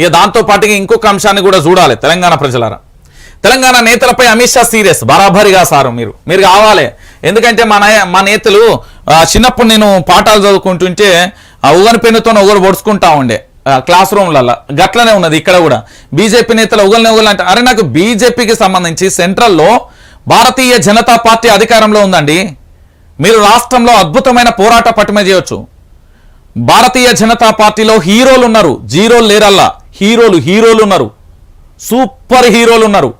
ఇక దాంతో పాటుగా ఇంకొక అంశాన్ని కూడా చూడాలి తెలంగాణ ప్రజలారా. తెలంగాణ నేతలపై అమిత్ షా సీరియస్ బరాబరిగా సారు మీరు. మీరు కావాలి. ఎందుకంటే మా మా నేతలు చిన్నప్పుడు నేను పాఠాలు చదువుకుంటుంటే ఆ ఉగని పెన్నుతో ఒకరు పొడుచుకుంటా ఉండే. క్లాస్ రూమ్లలో. గట్లనే ఉన్నది ఇక్కడ కూడా. బీజేపీ నేతలు ఉగలని ఉగలు అంటే అరే నాకు బీజేపీకి సంబంధించి సెంట్రల్లో భారతీయ జనతా పార్టీ అధికారంలో ఉందండి. మీరు రాష్ట్రంలో అద్భుతమైన పోరాట పటిమ చేయొచ్చు. భారతీయ జనతా పార్టీలో హీరోలు ఉన్నారు జీరోలు లేరల్లా. హీరోలు హీరోలు ఉన్నారు. సూపర్ హీరోలు ఉన్నారు.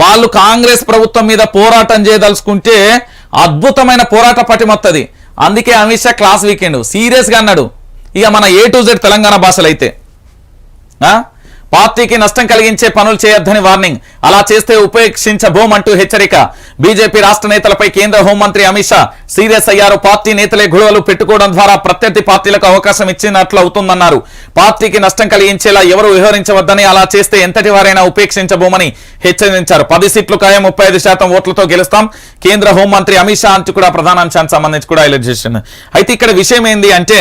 వాళ్ళు కాంగ్రెస్ ప్రభుత్వం మీద పోరాటం చేయదలుచుకుంటే అద్భుతమైన పోరాట పటిమత్తది అందుకే అమిత్ షా క్లాస్ వీకెండ్. సీరియస్గా అన్నాడు. ఇక మన ఏ టు జెడ్ తెలంగాణ భాషలు అయితే పార్టీకి నష్టం కలిగించే పనులు చేయొద్దని వార్నింగ్. అలా చేస్తే ఉపేక్షించబోమంటూ హెచ్చరిక. బీజేపీ రాష్ట్ర నేతలపై కేంద్ర హోంమంత్రి అమిత్ షా సీరియస్ అయ్యారు. పార్టీ నేతలే గొడవలు పెట్టుకోవడం ద్వారా ప్రత్యర్థి పార్టీలకు అవకాశం ఇచ్చినట్లు అవుతుందన్నారు. పార్టీకి నష్టం కలిగించేలా ఎవరు వ్యవహరించవద్దని అలా చేస్తే ఎంతటి వారైనా ఉపేక్షించబోమని హెచ్చరించారు. పది సీట్లు ఖాయం ముప్పై ఐదు శాతం ఓట్లతో గెలుస్తాం. కేంద్ర హోంమంత్రి అమిత్ షా అంటూ కూడా ప్రధాన అంశానికి సంబంధించి కూడా హైలైట్ చేసింది. అయితే ఇక్కడ విషయం ఏంది అంటే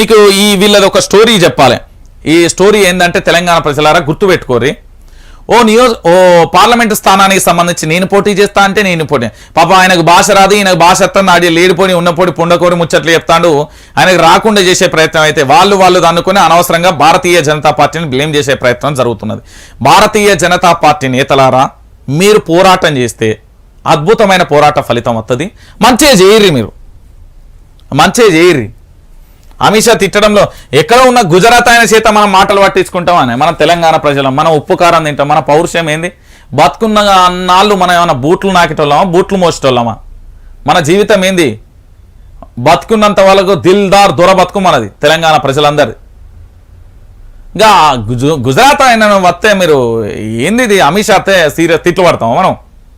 మీకు ఈ వీళ్ళది ఒక స్టోరీ చెప్పాలి. ఈ స్టోరీ ఏంటంటే తెలంగాణ ప్రజలారా గుర్తుపెట్టుకోరి ఓ నియోజ ఓ పార్లమెంటు స్థానానికి సంబంధించి నేను పోటీ చేస్తా అంటే నేను పోటీ. పాప ఆయనకు భాష రాదు ఈయనకు భాష ఎత్తాను ఆడి లేడిపోని ఉన్నపోడి పుండకోరి ముచ్చట్లు చెప్తాడు. ఆయనకు రాకుండా చేసే ప్రయత్నం అయితే వాళ్ళు వాళ్ళు అనుకుని అనవసరంగా భారతీయ జనతా పార్టీని బ్లేమ్ చేసే ప్రయత్నం జరుగుతున్నది. భారతీయ జనతా పార్టీ నేతలారా మీరు పోరాటం చేస్తే అద్భుతమైన పోరాట ఫలితం వస్తుంది మంచిగా చేయర్రి మీరు. మంచిగా చేయర్రి అమిత్ షా తిట్టడంలో ఎక్కడ ఉన్న గుజరాత్ ఆయన చేత మనం మాటలు పట్టించుకుంటామని మన తెలంగాణ ప్రజలం మనం ఉప్పు కారం తింటాం మన పౌరుషం ఏంది? బతుకున్న అన్నాళ్ళు మనం ఏమైనా బూట్లు నాకేటోళ్ళమా బూట్లు మోసేటోళ్ళమా? మన జీవితం ఏంది? బతుకున్నంత వాళ్ళకు దిల్దార్ దొర బతుకు మనది తెలంగాణ ప్రజలందరి ఇంకా గుజ గుజరాత్ ఆయన వస్తే మీరు ఏంది ఇది? అమిత్ షా అత్తే సీరియస్ తిట్లు పడతాం మనం?